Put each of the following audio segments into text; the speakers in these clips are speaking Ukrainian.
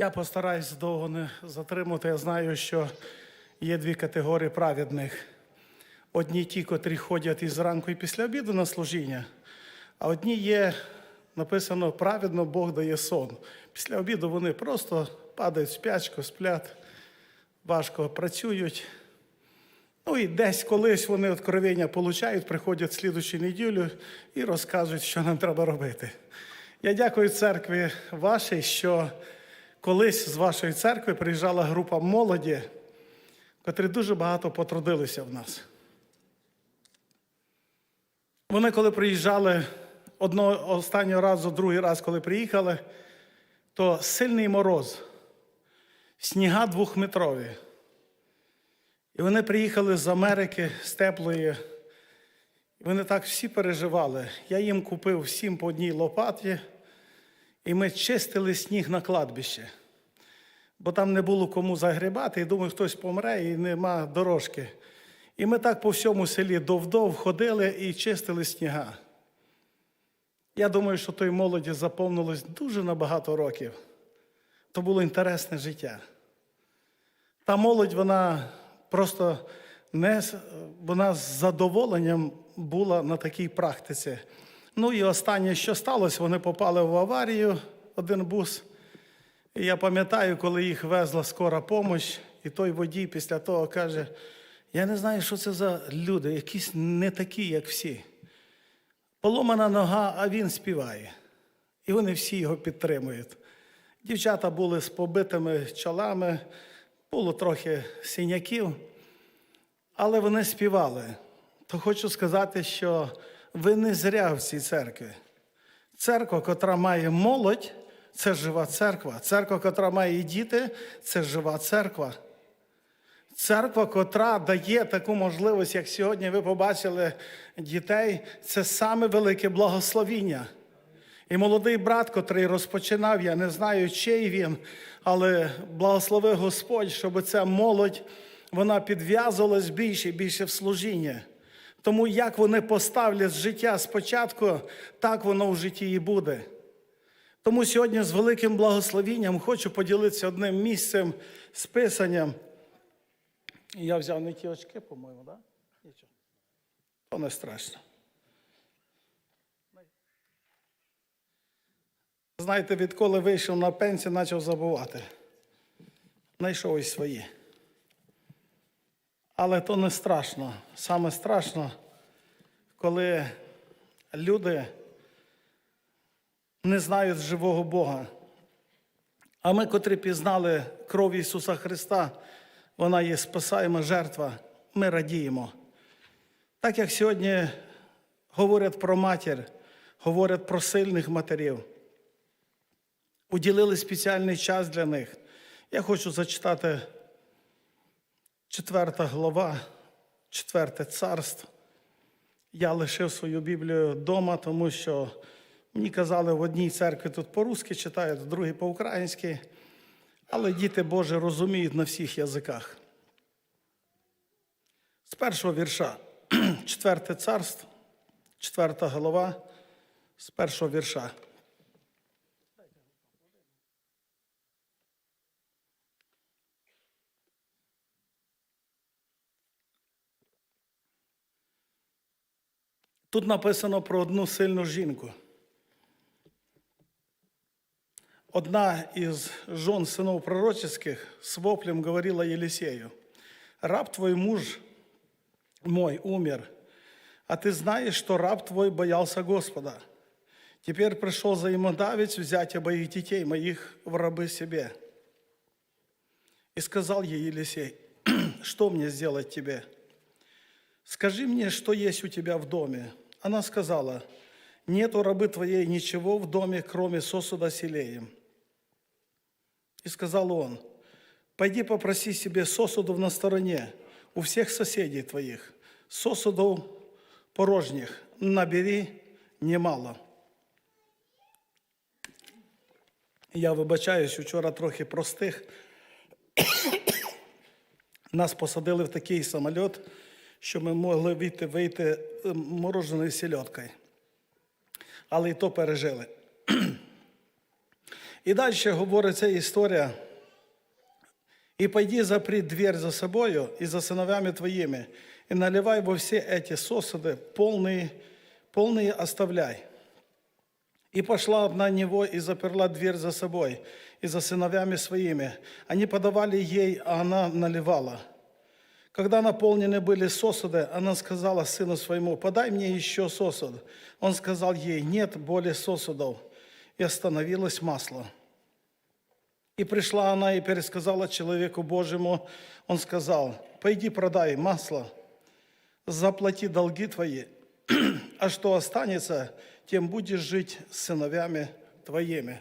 Я постараюсь довго не затримати. Я знаю, що є дві категорії праведних. Одні ті, котрі ходять із ранку і після обіду на служіння, а одні є, написано, праведно Бог дає сон. Після обіду вони просто падають спячку, сплять, важко працюють. Ну і десь колись вони откровення получають, приходять слідучу неділю і розказують, що нам треба робити. Я дякую церкві вашій, що колись з вашої церкви приїжджала група молоді, котрі дуже багато потрудилися в нас. Вони, коли приїжджали одного останнього разу, другий раз, коли приїхали, то сильний мороз, сніга двохметрові. І вони приїхали з Америки, з теплої. І вони так всі переживали. Я їм купив всім по одній лопаті, і ми чистили сніг на кладбище. Бо там не було кому загрібати, і думаю, хтось помре і нема дорожки. І ми так по всьому селі довдов ходили і чистили сніга. Я думаю, що той молоді заповнилось дуже на багато років. То було інтересне життя. Та молодь, вона просто не вона з задоволенням була на такій практиці. Ну і останнє, що сталося, вони попали в аварію, один бус. І я пам'ятаю, коли їх везла скора помощь, і той водій після того каже: я не знаю, що це за люди, якісь не такі, як всі. Поломана нога, а він співає. І вони всі його підтримують. Дівчата були з побитими чолами, було трохи синяків, але вони співали. То хочу сказати, що ви не зря в цій церкві. Церква, котра має молодь, це жива церква. Церква, котра має діти, це жива церква. Церква, котра дає таку можливість, як сьогодні ви побачили дітей, це саме велике благословіння. І молодий брат, котрий розпочинав, я не знаю, чий він, але благослови Господь, щоб ця молодь вона підв'язувалась більше і більше в служіння. Тому як вони поставлять життя спочатку, так воно в житті і буде. Тому сьогодні з великим благословінням хочу поділитися одним місцем з писанням. Я взяв не ті очки, по-моєму, так? Да? Нічого. То не страшно. Знаєте, відколи вийшов на пенсію, почав забувати. Знайшов і свої. Але то не страшно. Саме страшно, коли люди не знають живого Бога. А ми, котрі пізнали кров Ісуса Христа, вона є спасаєма жертва, ми радіємо. Так як сьогодні говорять про матір, говорять про сильних матерів, уділили спеціальний час для них. Я хочу зачитати четверта глава, четверте царство. Я лишив свою Біблію вдома, тому що мені казали, в одній церкві тут по-русски читають, в другій по-українськи, але діти Божі розуміють на всіх язиках. З першого вірша, четверте царство, четверта глава, з першого вірша. Тут написано про одну сильну жінку. Одна із жен сынов пророческих с воплем говорила Елисею, «Раб твой муж мой умер, а ты знаешь, что раб твой боялся Господа. Теперь пришел взаимодавец взять обоих детей моих в рабы себе». И сказал ей Елисей, «Что мне сделать тебе?» скажи мне, что есть у тебя в доме. Она сказала, нет у рабы твоей ничего в доме, кроме сосуда с елеем. И сказал он, пойди попроси себе сосудов на стороне у всех соседей твоих, сосудов порожних, набери немало. Я вибачаюсь, вчора трохи простих. Нас посадили в такий самоліт, що ми могли вийти, вийти мороженою сільоткою. Але і то пережили. І далі говорить ця історія. И пойди запри дверь за собою и за сыновьями твоими, и наливай во все эти сосуды, полные, полные оставляй. И пошла на него и заперла дверь за собой и за сыновьями своими. Они подавали ей, а она наливала. Когда наполнены были сосуды, она сказала сыну своему, подай мне еще сосуд. Он сказал ей, нет более сосудов. И остановилось масло. И пришла она и пересказала человеку Божьему. Он сказал, пойди продай масло, заплати долги твои, а что останется, тем будешь жить с сыновьями твоими.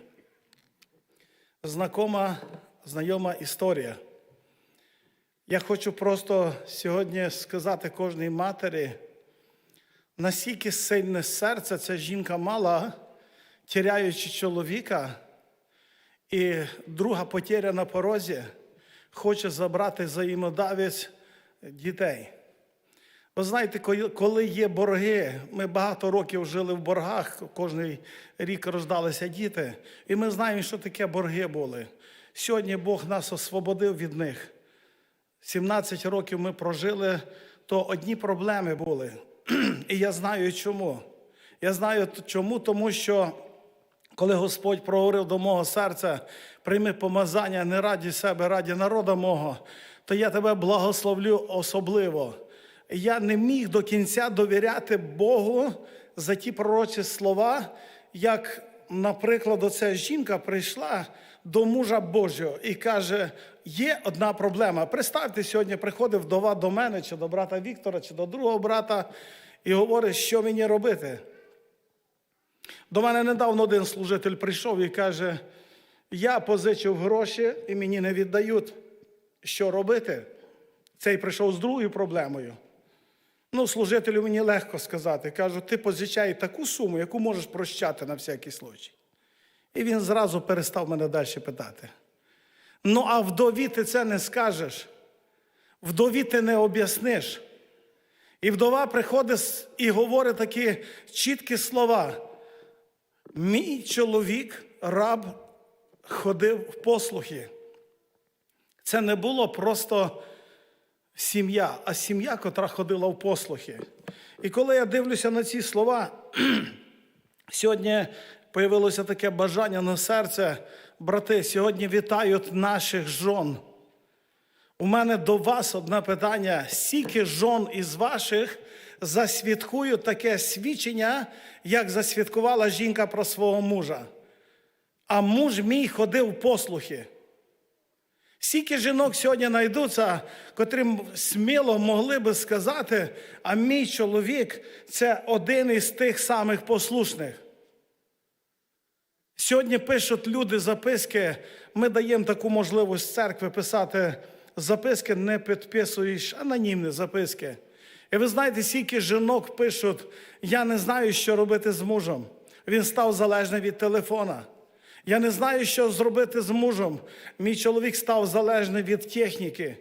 Знакома, знайома історія. Я хочу просто сьогодні сказати кожній матері, наскільки сильне серце ця жінка мала, тіряючи чоловіка, і друга потеря на порозі хоче забрати взаємодавець дітей. Ви знаєте, коли- є борги, ми багато років жили в боргах, кожен рік рождалися діти, і ми знаємо, що таке борги були. Сьогодні Бог нас освободив від них. 17 років ми прожили, то одні проблеми були. І я знаю чому. Я знаю чому, тому що коли Господь проговорив до мого серця, прийми помазання не раді себе, раді народу мого, то я тебе благословлю особливо. Я не міг до кінця довіряти Богу за ті пророчі слова, як, наприклад, оця жінка прийшла до мужа Божого і каже: є одна проблема. Представте, сьогодні приходить вдова до мене, чи до брата Віктора, чи до другого брата, і говорить, що мені робити. До мене недавно один служитель прийшов і каже: я позичив гроші і мені не віддають. Що робити? Цей прийшов з другою проблемою. Ну, служителю мені легко сказати. Кажу, ти позичай таку суму, яку можеш прощати на всякий случай. І він зразу перестав мене далі питати. Ну, а вдові ти це не скажеш, вдові ти не об'ясниш. І вдова приходить і говорить такі чіткі слова. Мій чоловік, раб, ходив в послухи. Це не було просто сім'я, а сім'я, котра ходила в послухи. І коли я дивлюся на ці слова, сьогодні появилося таке бажання на серце, брати, сьогодні вітають наших жон. У мене до вас одне питання: скільки жон із ваших засвідкують таке свідчення, як засвідкувала жінка про свого мужа? А муж мій ходив послухи. Скільки жінок сьогодні знайдуться, котрим сміло могли би сказати, а мій чоловік це один із тих самих послушних. Сьогодні пишуть люди записки, ми даємо таку можливість церкви писати записки, не підписуєш анонімні записки. І ви знаєте, скільки жінок пишуть, я не знаю, що робити з мужем. Він став залежний від телефона. Я не знаю, що зробити з мужем. Мій чоловік став залежний від техніки.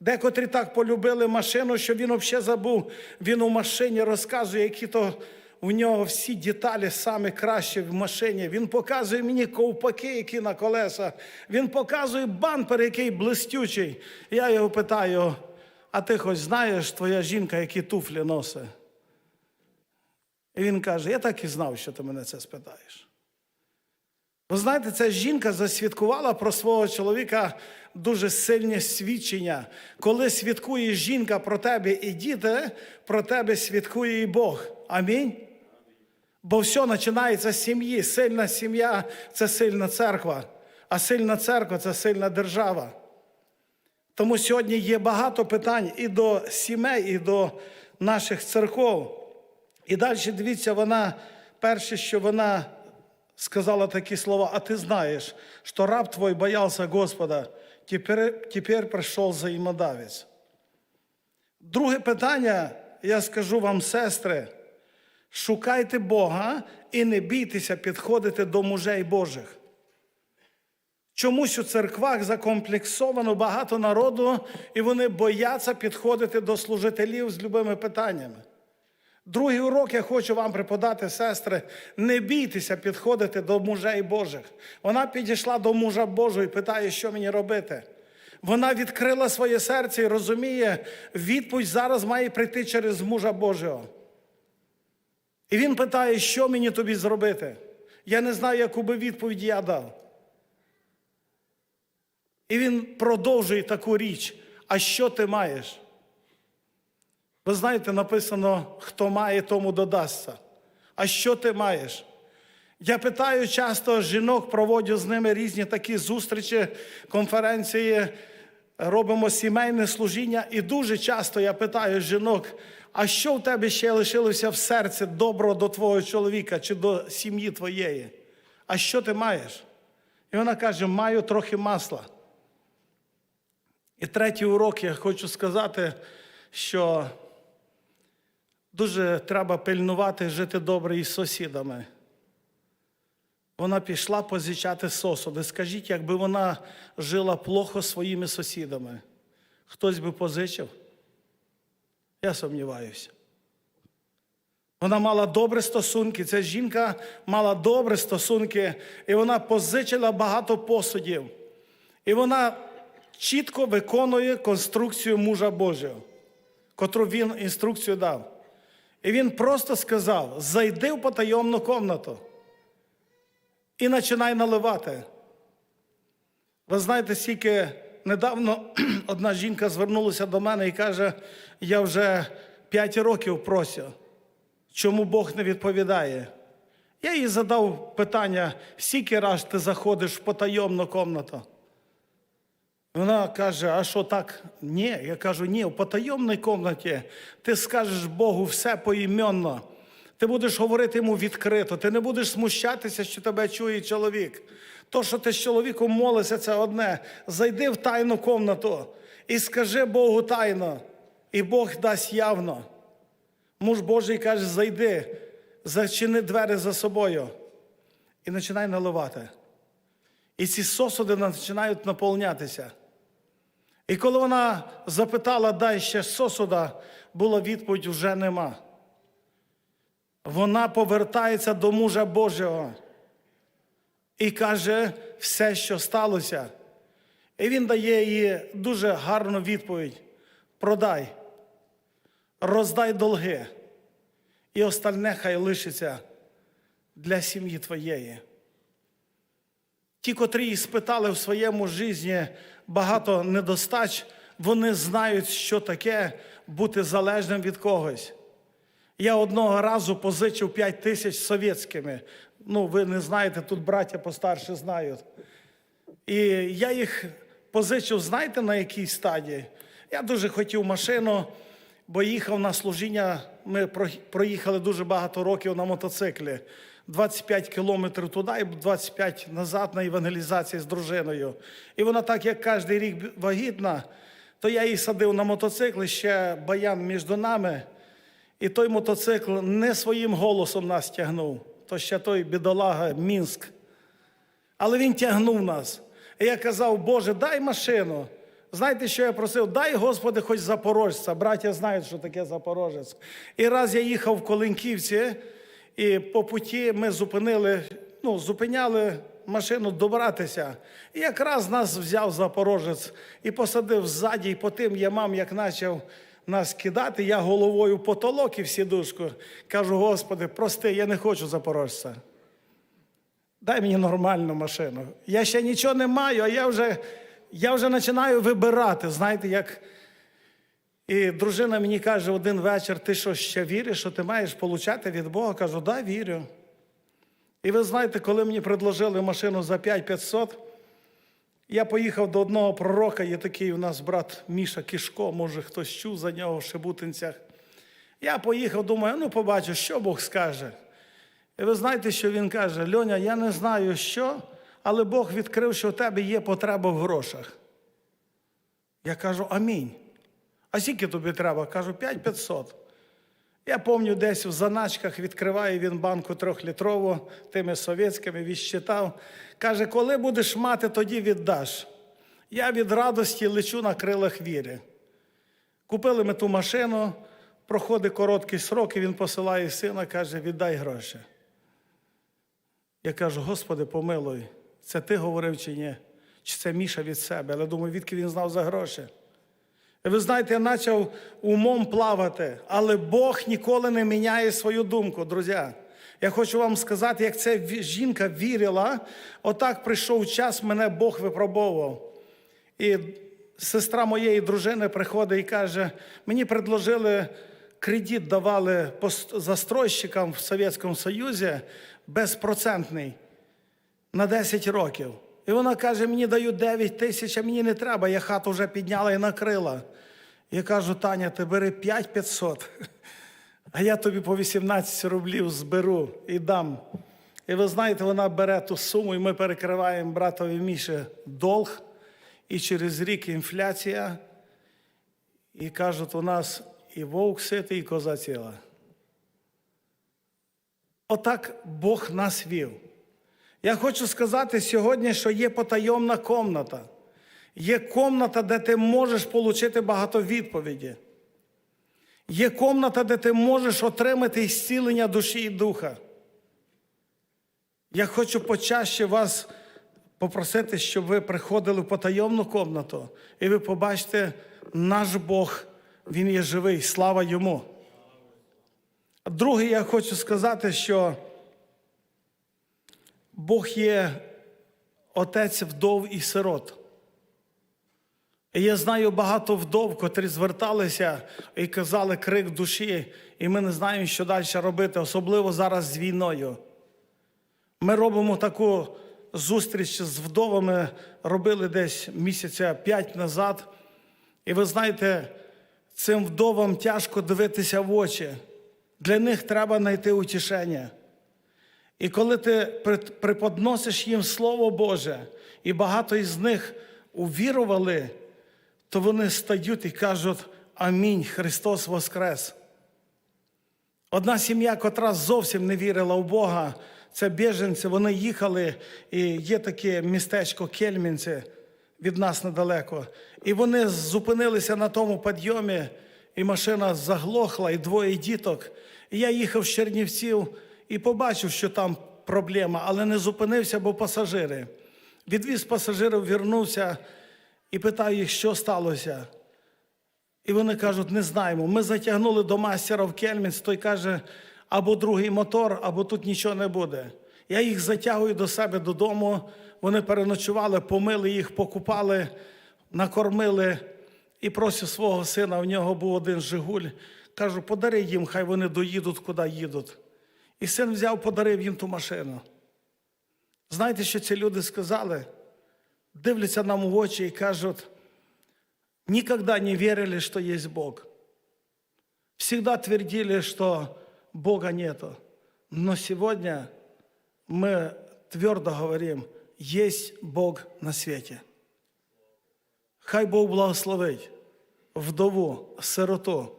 Декотрі так полюбили машину, що він взагалі забув. Він у машині розказує, які то у нього всі деталі саме кращі в машині. Він показує мені ковпаки, які на колеса. Він показує бампер, який блистючий. Я його питаю: а ти хоч знаєш, твоя жінка, які туфлі носить? І він каже: Я так і знав, що ти мене це спитаєш. Ви знаєте, ця жінка засвідкувала про свого чоловіка дуже сильне свідчення. Коли свідкує жінка про тебе і діти, про тебе свідкує і Бог. Амінь. Бо все починається з сім'ї. Сильна сім'я це сильна церква, а сильна церква це сильна держава. Тому сьогодні є багато питань і до сімей, і до наших церков. І далі дивіться, вона перше, що вона сказала такі слова, а ти знаєш, що раб твой боявся Господа, тепер, тепер прийшов взаємодавець. Друге питання, я скажу вам, сестри, шукайте Бога і не бійтеся підходити до мужей Божих. Чомусь у церквах закомплексовано багато народу, і вони бояться підходити до служителів з любими питаннями. Другий урок я хочу вам преподати, сестри. Не бійтеся підходити до мужей Божих. Вона підійшла до мужа Божого і питає, що мені робити. Вона відкрила своє серце і розуміє, відповідь зараз має прийти через мужа Божого. І він питає, що мені тобі зробити. Я не знаю, яку би відповідь я дав. І він продовжує таку річ. А що ти маєш? Ви знаєте, написано, хто має, тому додасться. А що ти маєш? Я питаю часто жінок, проводжу з ними різні такі зустрічі, конференції, робимо сімейне служіння. І дуже часто я питаю жінок, а що в тебе ще лишилося в серці доброго до твого чоловіка чи до сім'ї твоєї? А що ти маєш? І вона каже: маю трохи масла. І третій урок я хочу сказати, що дуже треба пильнувати жити добре із сусідами. Вона пішла позичати сосуди. Скажіть, якби вона жила плохо своїми сусідами, хтось би позичив? Я сумніваюся. Вона мала добрі стосунки. Ця жінка мала добрі стосунки, і вона позичила багато посудів. І вона чітко виконує конструкцію мужа Божого, котру він інструкцію дав. І він просто сказав: зайди в потайомну комнату і починай наливати. Ви знаєте, скільки недавно одна жінка звернулася до мене і каже: я вже 5 років просю, чому Бог не відповідає. Я їй задав питання, скільки раз ти заходиш в потайомну комнату? Вона каже: а що так? Ні. Я кажу, ні, в потайомній кімнаті ти скажеш Богу все поіменно. Ти будеш говорити йому відкрито, ти не будеш смущатися, що тебе чує чоловік. То, що ти з чоловіком молишся, це одне. Зайди в тайну кімнату і скажи Богу тайно, і Бог дасть явно. Муж Божий каже: зайди, зачини двері за собою і починай наливати. І ці сосуди починають наповнятися. І коли вона запитала, дай ще сосуда, була відповідь вже нема. Вона повертається до мужа Божого і каже все, що сталося. І він дає їй дуже гарну відповідь: продай, роздай долги, і остальне хай лишиться для сім'ї твоєї. Ті, котрі спитали в своєму житті багато недостач, вони знають, що таке бути залежним від когось. Я одного разу позичив 5 тисяч совєтськими. Ну, ви не знаєте, тут браття постарше знають. І я їх позичив, знаєте, на якій стадії? Я дуже хотів машину, бо їхав на служіння. Ми проїхали дуже багато років на мотоциклі. 25 кілометрів туди і 25 назад на евангелізації з дружиною. І вона так, як кожен рік вагітна, то я її садив на мотоцикл, ще баян між нами. І той мотоцикл не своїм голосом нас тягнув, то ще той бідолага Мінськ. Але він тягнув нас. І я казав, Боже, дай машину. Знаєте, що я просив? Дай, Господи, хоч запорожця. Браття знають, що таке запорожець. І раз я їхав в Колинківці, і по путі ми зупинили, ну, зупиняли машину добратися. І якраз нас взяв запорожець і посадив ззаді, і по тим ямам, як почав нас кидати, я головою потолок і в сідушку. Кажу, Господи, прости, я не хочу запорожця. Дай мені нормальну машину. Я ще нічого не маю, а я вже я вже починаю вибирати. Знаєте, як. І дружина мені каже один вечір: ти що ще віриш, що ти маєш получати від Бога? Кажу, да, вірю. І ви знаєте, коли мені предложили машину за 5500, я поїхав до одного пророка, є такий у нас брат Міша Кішко, може хтось чув за нього в Шебутинцях. Я поїхав, думаю, ну побачу, що Бог скаже. І ви знаєте, що він каже: Льоня, я не знаю що, але Бог відкрив, що у тебе є потреба в грошах. Я кажу, амінь. А скільки тобі треба? Кажу, 5500. Я пам'ятаю, десь в заначках відкриває він банку трьохлітрову тими совєтськими, відщитав. Каже, коли будеш мати, тоді віддаш. Я від радості лечу на крилах віри. Купили ми ту машину, проходить короткий срок, і він посилає сина, каже, віддай гроші. Я кажу, Господи, помилуй, це ти говорив чи ні? Чи це Міша від себе? Але думаю, відки він знав за гроші. Ви знаєте, я почав умом плавати, але Бог ніколи не міняє свою думку, друзі. Я хочу вам сказати, як ця жінка вірила, отак прийшов час, мене Бог випробовував. І сестра моєї дружини приходить і каже: мені предложили кредит, давали застройщикам в Совєтському Союзі безпроцентний на 10 років. І вона каже: мені дають 9 тисяч, а мені не треба, я хату вже підняла і накрила. Я кажу, Таня, ти бери 5500, а я тобі по 18 рублів зберу і дам. І ви знаєте, вона бере ту суму, і ми перекриваємо братові Міші долг, і через рік інфляція. І кажуть, у нас і вовк ситий, і коза ціла. Отак Бог нас вів. Я хочу сказати сьогодні, що є потайомна комната. Є комната, де ти можеш отримати багато відповіді. Є комната, де ти можеш отримати зцілення душі і духа. Я хочу почаще вас попросити, щоб ви приходили в потайомну комнату, і ви побачите, наш Бог, Він є живий, слава йому. Друге, я хочу сказати, що Бог є отець вдов і сирот. І я знаю багато вдов, котрі зверталися і казали крик душі, і ми не знаємо, що далі робити, особливо зараз з війною. Ми робимо таку зустріч з вдовами, робили десь місяця п'ять назад. І ви знаєте, цим вдовам тяжко дивитися в очі. Для них треба знайти утішення. І коли ти преподносиш їм Слово Боже, і багато із них увірували, то вони стають і кажуть Амінь, Христос Воскрес. Одна сім'я, котра зовсім не вірила в Бога, це біженці, вони їхали, і є таке містечко Кельмінці від нас недалеко. І вони зупинилися на тому підйомі, і машина заглохла, і двоє діток. І я їхав з Чернівців і побачив, що там проблема, але не зупинився, бо пасажири. Відвіз пасажирів, вернувся і питаю їх, що сталося. І вони кажуть, не знаємо. Ми затягнули до мастера в Кельмінц, той каже, або другий мотор, або тут нічого не буде. Я їх затягую до себе додому. Вони переночували, помили їх, покупали, накормили і просю свого сина, в нього був один Жигуль. Кажу, подари їм, хай вони доїдуть, куди їдуть. І син взяв, подарив їм ту машину. Знаєте, що ці люди сказали? Дивляться нам в очі і кажуть, никогда не верили, что есть Бог. Всегда твердили, что Бога нету. Но сегодня мы твердо говорим, есть Бог на свете. Хай Бог благословить вдову, сироту,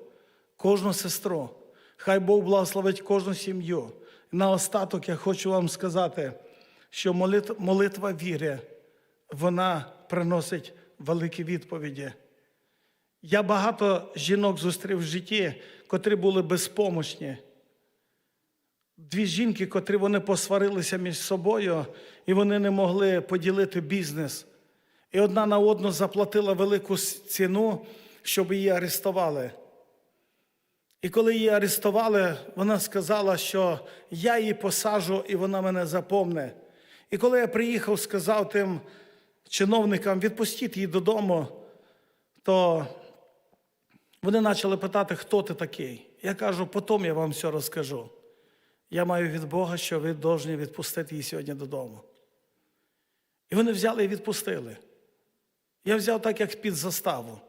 кожну сестру. Хай Бог благословить кожну сім'ю. На остаток я хочу вам сказати, що молит- молитва віри, вона приносить великі відповіді. Я багато жінок зустрів в житті, котрі були безпомощні. Дві жінки, котрі вони посварилися між собою, і вони не могли поділити бізнес. І одна на одну заплатила велику ціну, щоб її арестували. І коли її арестували, вона сказала, що я її посажу і вона мене запомне. І коли я приїхав, сказав тим чиновникам, відпустіть її додому, то вони почали питати, хто ти такий. Я кажу, потім я вам все розкажу. Я маю від Бога, що ви повинні відпустити її сьогодні додому. І вони взяли і відпустили. Я взяв так, як під заставу.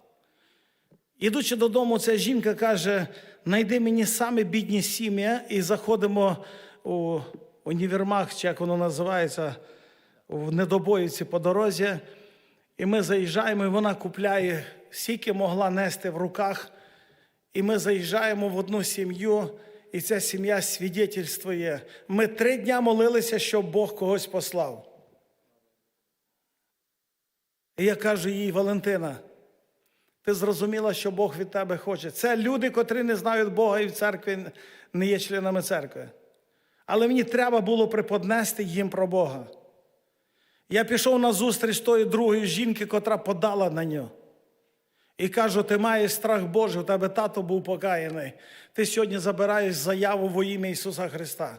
Ідучи додому, ця жінка каже: знайди мені саме бідні сім'я, і заходимо у універмаг, чи як воно називається, в недобоївці по дорозі. І ми заїжджаємо, і вона купляє, скільки могла нести в руках. І ми заїжджаємо в одну сім'ю, і ця сім'я свідетельствує. Ми три дня молилися, щоб Бог когось послав. І я кажу їй, Валентина, Ти зрозуміла, що Бог від тебе хоче. Це люди, котрі не знають Бога і в церкві не є членами церкви. Але мені треба було преподнести їм про Бога. Я пішов на зустріч тої другої жінки, котра подала на нього. І кажу: ти маєш страх Божий, у тебе тато був покаяний. Ти сьогодні забираєш заяву во ім'я Ісуса Христа.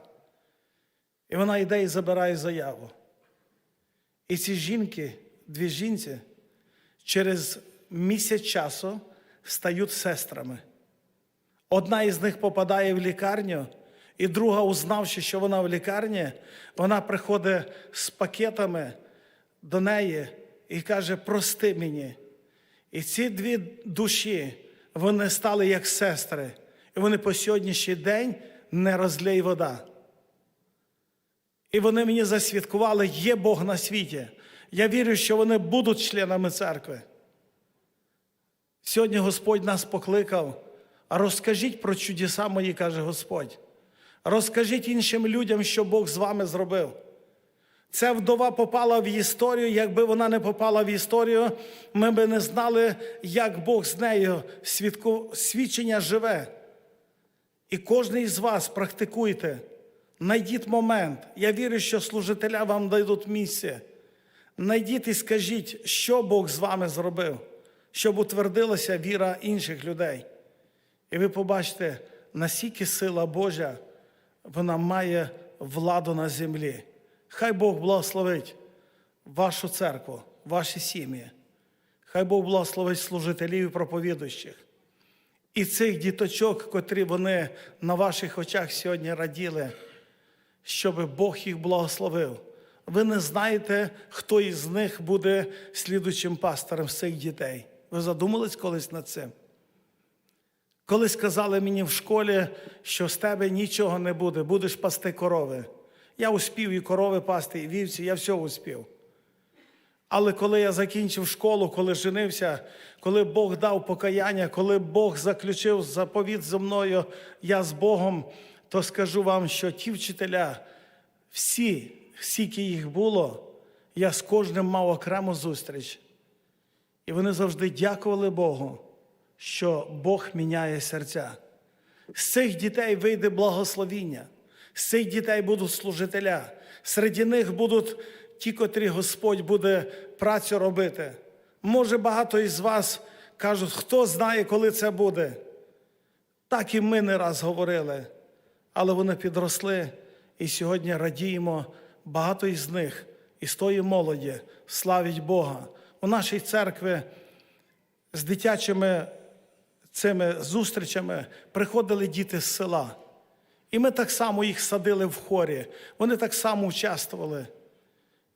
І вона йде і забирає заяву. І ці жінки, дві жінці, через місяць часу стають сестрами. Одна із них попадає в лікарню, і друга, узнавши, що вона в лікарні, вона приходить з пакетами до неї і каже: Прости мені. І ці дві душі, вони стали як сестри, і вони по сьогоднішній день не розлій вода. І вони мені засвідкували, є Бог на світі. Я вірю, що вони будуть членами церкви. Сьогодні Господь нас покликав, а розкажіть про чудеса мої, каже Господь. Розкажіть іншим людям, що Бог з вами зробив. Ця вдова попала в історію. Якби вона не попала в історію, ми би не знали, як Бог з нею свідку... свідчення живе. І кожен із вас практикуйте, найдіть момент. Я вірю, що служителя вам дадуть місце. Найдіть і скажіть, що Бог з вами зробив, щоб утвердилася віра інших людей. І ви побачите, наскільки сила Божа вона має владу на землі. Хай Бог благословить вашу церкву, ваші сім'ї. Хай Бог благословить служителів і проповідуючих. І цих діточок, котрі вони на ваших очах сьогодні раділи, щоб Бог їх благословив. Ви не знаєте, хто із них буде слідучим пастором з цих дітей. Ви задумались колись над цим? Колись сказали мені в школі, що з тебе нічого не буде, будеш пасти корови. Я успів і корови пасти, і вівці, я все успів. Але коли я закінчив школу, коли женився, коли Бог дав покаяння, коли Бог заключив заповіт зі мною, я з Богом, то скажу вам, що ті вчителя, всі, скільки їх було, я з кожним мав окрему зустріч. І вони завжди дякували Богу, що Бог міняє серця. З цих дітей вийде благословіння, з цих дітей будуть служителя, серед них будуть ті, котрі Господь буде працю робити. Може, багато із вас кажуть, хто знає, коли це буде. Так і ми не раз говорили, але вони підросли, і сьогодні радіємо багато із них, із тої молоді, славить Бога. У нашій церкві з дитячими цими зустрічами приходили діти з села. І ми так само їх садили в хорі, вони так само участвували.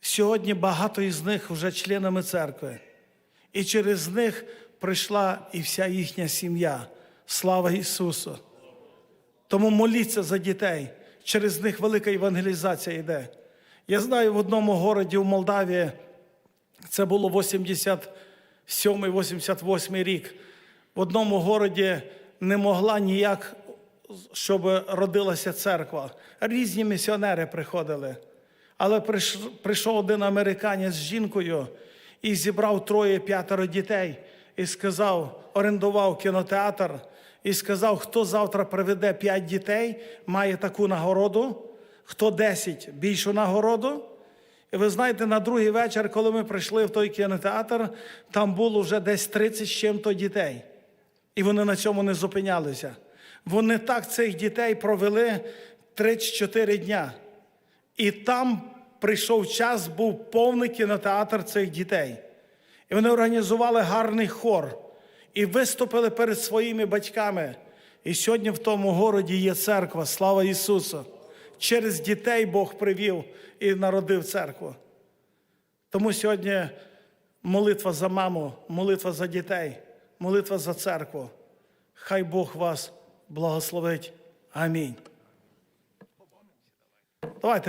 Сьогодні багато із них вже членами церкви. І через них прийшла і вся їхня сім'я. Слава Ісусу! Тому моліться за дітей. Через них велика евангелізація йде. Я знаю, в одному городі в Молдавії це було 87-88 рік. В одному городі не могла ніяк, щоб родилася церква. Різні місіонери приходили. Але прийшов один американець з жінкою і зібрав троє-п'ятеро дітей і сказав, орендував кінотеатр і сказав, хто завтра приведе п'ять дітей, має таку нагороду, хто десять більшу нагороду. І ви знаєте, на другий вечір, коли ми прийшли в той кінотеатр, там було вже десь 30 з чим-то дітей. І вони на цьому не зупинялися. Вони так цих дітей провели 3-4 дня. І там прийшов час, був повний кінотеатр цих дітей. І вони організували гарний хор і виступили перед своїми батьками. І сьогодні в тому городі є церква, слава Ісусу. Через дітей Бог привів і народив церкву. Тому сьогодні молитва за маму, молитва за дітей, молитва за церкву. Хай Бог вас благословить. Амінь. Давайте.